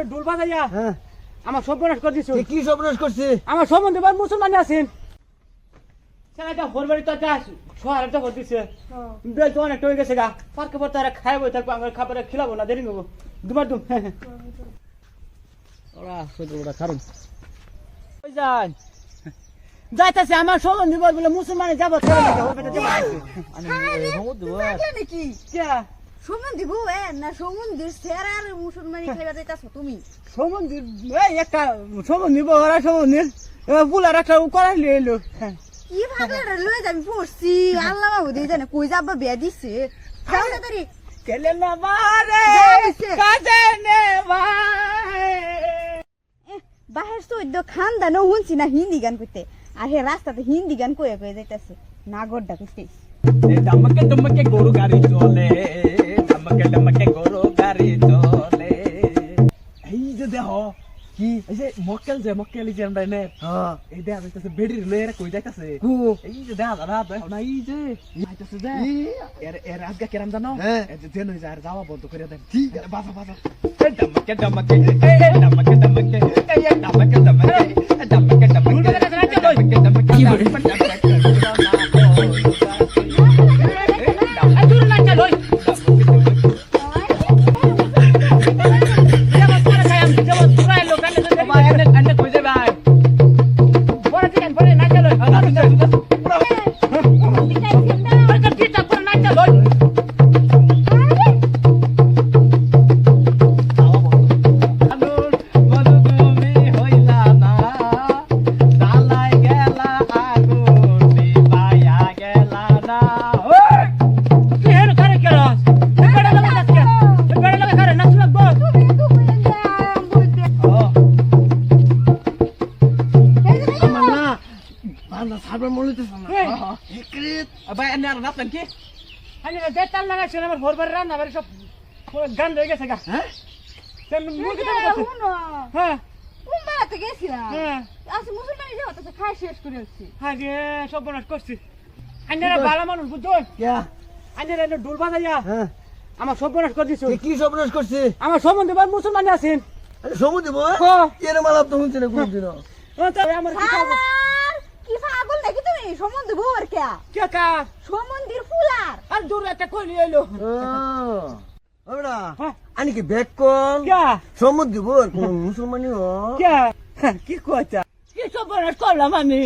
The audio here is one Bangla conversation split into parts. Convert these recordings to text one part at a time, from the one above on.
এনে ডুল বাজাইয়া হ্যাঁ। আমার সর্বনাশ করে দিছো। কি সর্বনাশ করছি? আমার সম্বন্ধে বার মুসলমান আছেন। ছেলেটা ভোরবাড়ি তো যা শহরে তো ভর দিছে বেশ অনেকটা হয়ে গেছে গা। পার্কে পর তারা খাইবো থাকব আমার খাবারে খিলাবো না দেরি নেব দুবার দুম। ওরা শুধু ওরা কারণ। ওই যান যাইতাছে আমার সম্বন্ধে বল বলে মুসলমানে যাব কে? সম্বন্ধী বউ এ না সম্বন্ধীর সেরা মুসলমানি খাইবা যাইতাছ তুমি? সম্বন্ধে এই একটা সম্বন্ধে বড় সম্বন্ধে বুলার একটা করাই লিয়ে এলো। কি লয়ে যাবি পড়ছি? আল্লাহ বাবু দিয়ে জানে কই যাবা বিয়া দিছে? খাও তাড়াতাড়ি কেলে না মারে যাইছে। কাজে নে ভাই। বাহের সৈদ্য খানদান শুনছি না হিন্দি গান করতে আর হে রাস্তাতে হিন্দি গান কয়ে কয়ে যাইতাছে। না গড্ডা করতে গরু গাড়ি চলে। ডমকে ডমকে গরু গাড়ি চলে এই যে দেহ কি? এই যে মক্কেল যে মক্কেল যে আমরা নে হ্যাঁ। এই দেহ যাইতাছে বেডির লয়ে এরা কই যাইতাছে? কু? এই যে দেহ দাদা দেহ না এই যে যাইতাছে যে। এর এর আজকে কেরাম জানো? হ্যাঁ। যে যায় যাওয়া বন্ধ করে দেন। ঠিক। এ, বাজা বাজা। ডমকে ডমকে ডমকে ডমকে চল ওই ভাই এনে আর নাচলেন কি আমি যে তাল লাগাইছে আমার ভোর ভোর রান্না বাড়ি সব পুরো গান হয়ে গেছে গা হ্যাঁ। সে মুরগি তো হ্যাঁ। হ্যাঁ মুসলমানি যাও তো খাই শেষ করে আসছি হ্যাঁ। রে সব বনাস করছি ভালো মানুষ বুঝছ কে আইনারা এনে ডোল বাজাইয়া হ্যাঁ আমার সব বনাস করে দিছো তুই কি সর্বনাশ করছি আমার সম্বন্ধে বার মুসলমান আছেন আরে সমু হ্যাঁ। এর তো শুনছি না কোনদিন ও তো আমার কি কি পাগল নাকি তুমি? সম্বন্ধে বউ আর কে কে কা সম্বন্ধীর ফুলার। আর দূর একটা কইলি এলো ওরা হ্যাঁ। আনি কি ব্যাগ কোন কে দিব কোন মুসলমানি হ। কে কি কথা কি সব বনাস করলাম আমি?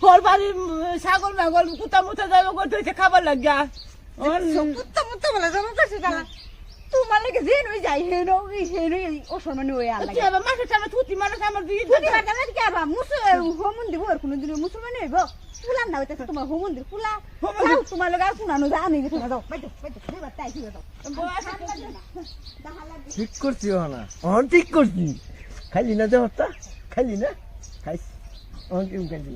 ফল বাড়ি ছাগল মাগল কুতা মুতা যাব করতে খাবার লাগিয়া। কুত্তা মুত্তা বলে জমা করছে জানা তোমার লাগে যে নই যাই হে নো হে নো ও সম্মানি ওই আর লাগে মানুষ আমার থুতি মানুষ আমার দিয়ে তুমি বাটা বাটা কে বা মুসল হোমন্দি বর কোন দিন মুসলমান হইব। ফুলার না হইতাছে তোমার হোমন্দি ফুলা হোমন্দির- যাও তোমার লাগে আর শুনানো যা আমি গেছে দাও বাইতো বাইতো দুবার তাই দাও ঠিক করছি না অন ঠিক করছি খাইলি না দেহটা খাইলি না? খাইছি। অন কেউ খাইলি